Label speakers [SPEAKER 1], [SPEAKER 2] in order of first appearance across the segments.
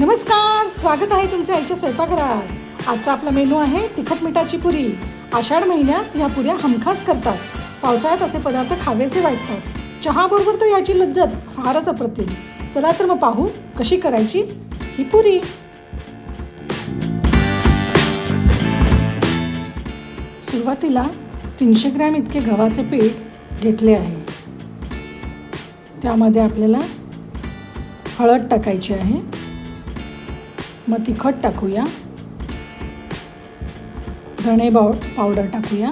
[SPEAKER 1] नमस्कार स्वागत आहे तुमच्या आईच्या स्वयंपाकघरात. आजचा आपला मेनू आहे तिखट मिठाची पुरी. आषाढ महिन्यात ह्या पुऱ्या हमखास करतात. पावसाळ्यात असे पदार्थ खावेसे वाटतात. चहाबरोबर तर याची लज्जत फारच अप्रतिम. चला तर मग पाहू कशी करायची ही पुरी. सुरुवातीला तीनशे ग्रॅम इतके गव्हाचे पीठ घेतले आहे. त्यामध्ये आपल्याला हळद टाकायची आहे. मग तिखट टाकूया. धणे पाव पावडर टाकूया.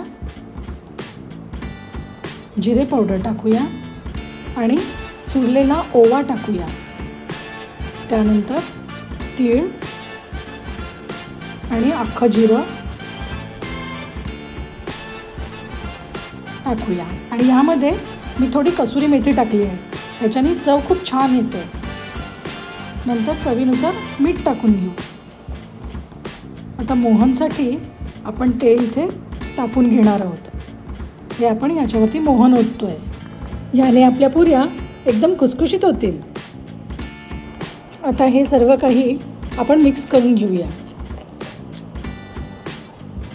[SPEAKER 1] जिरे पावडर टाकूया. आणि चुरलेला ओवा टाकूया. त्यानंतर तीळ आणि अख्खं जिरं टाकूया. आणि ह्यामध्ये मी थोडी कसुरी मेथी टाकली आहे. त्याच्याने चव खूप छान येते. नंतर चवीनुसार मीठ टाकून घेऊ. आता मोहनसाठी आपण तेल इथे तापून घेणार आहोत. हे आपण याच्यावरती मोहन ओततो आहे याने आपल्या पुऱ्या एकदम खुसखुशीत होतील. आता हे सर्व काही आपण मिक्स करून घेऊया.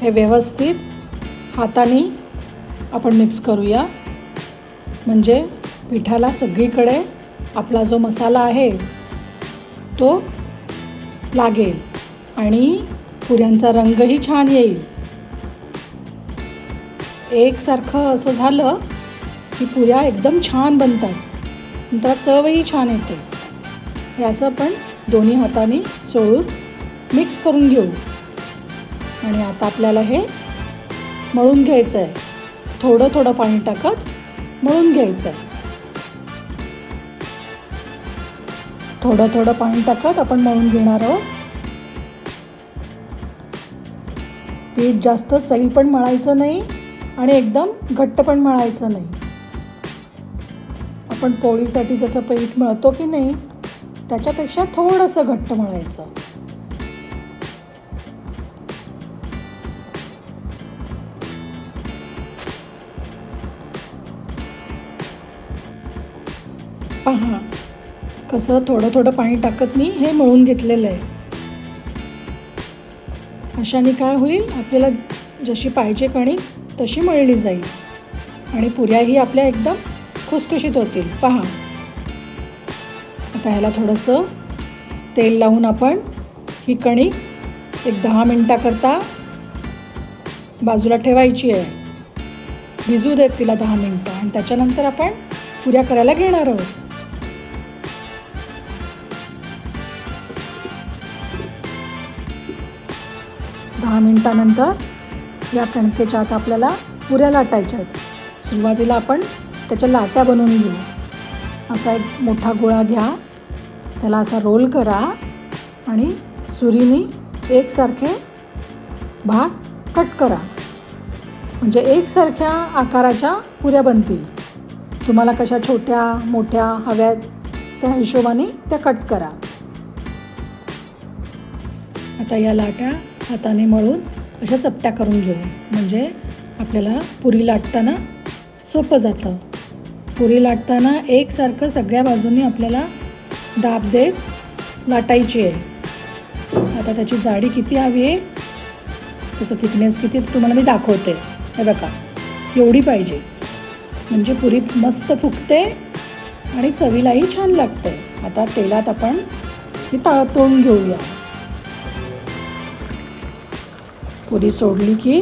[SPEAKER 1] हे व्यवस्थित हाताने आपण मिक्स करूया. म्हणजे पिठाला सगळीकडे आपला जो मसाला आहे तो लागेल आणि पुऱ्यांचा रंगही छान येईल. एकसारखं असं झालं की पुऱ्या एकदम छान बनतात नंतर चवही छान येते. हे असं पण दोन्ही हाताने चोळून मिक्स करून घेऊ. आणि आता आपल्याला हे मळून घ्यायचं आहे थोडं थोडं पाणी टाकत मळून घ्यायचं आहे थोडं थोडं पाणी टाकत आपण मळून घेणार आहोत. पीठ जास्त सैल पण मळायचं नाही आणि एकदम घट्ट पण मळायचं नाही. आपण पोळीसाठी जसं पीठ मळतो की नाही त्याच्यापेक्षा थोडंसं घट्ट मळायचं. पहा कसं थोडं थोडं पाणी टाकत मी हे मळून घेतलेलं आहे. अशाने काय होईल आपल्याला जशी पाहिजे कणिक तशी मळली जाईल. आणि पुऱ्याही आपल्या एकदम खुसखुशीत होतील. पहा. आता ह्याला थोडंसं तेल लावून आपण ही कणिक एक दहा मिनटाकरता बाजूला ठेवायची आहे. भिजू देत तिला दहा मिनटं. आणि त्याच्यानंतर आपण पुऱ्या करायला घेणार आहोत. दहा मिनटानंतर या कणकेच्या आत आपल्याला पुऱ्या लाटायच्या आहेत. सुरुवातीला आपण त्याच्या लाट्या बनवून घेऊ. असा एक मोठा गोळा घ्या. त्याला असा रोल करा आणि सुरीने एकसारखे भाग कट करा. म्हणजे एकसारख्या आकाराच्या पुऱ्या बनतील. तुम्हाला कशा छोट्या मोठ्या हव्यात त्या हिशोबाने त्या कट करा. आता या लाट्या हाताने मळून अशा चपट्या करून घेऊ. म्हणजे आपल्याला पुरी लाटताना सोपं जातं. पुरी लाटताना एकसारखं सगळ्या बाजूनी आपल्याला दाब देत लाटायची आहे. आता त्याची जाडी किती हवी आहे? त्याचं थिकनेस किती तुम्हाला मी दाखवते. हे बघा एवढी पाहिजे. म्हणजे पुरी मस्त फुगते आणि चवीलाही छान लागते. आता तेलात आपण ती ता घेऊया. पुरी सोडली की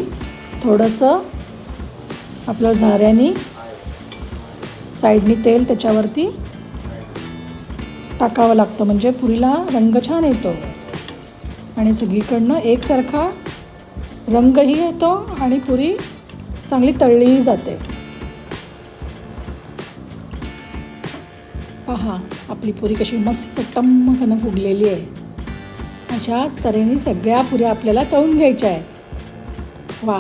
[SPEAKER 1] थोडंसं आपलं झाऱ्याने साईडनी तेल त्याच्यावरती टाकावं लागतं. म्हणजे पुरीला रंग छान येतो. आणि सगळीकडनं एकसारखा रंगही येतो आणि पुरी चांगली तळलीही जाते. पहा आपली पुरी कशी मस्त टम्मकनं फुगलेली आहे. अशाच तऱ्हेने सगळ्या पुऱ्या आपल्याला तळून घ्यायच्या आहेत. वा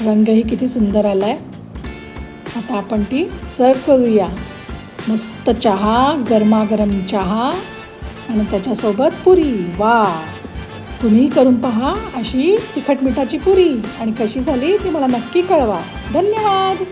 [SPEAKER 1] रंगही किती सुंदर आला आहे आता आपण ती सर्व करूया. मस्त चहा गरमागरम चहा आणि त्याच्यासोबत पुरी. वा तुम्ही करून पहा अशी तिखट मिठाची पुरी आणि कशी झाली ती मला नक्की कळवा. धन्यवाद.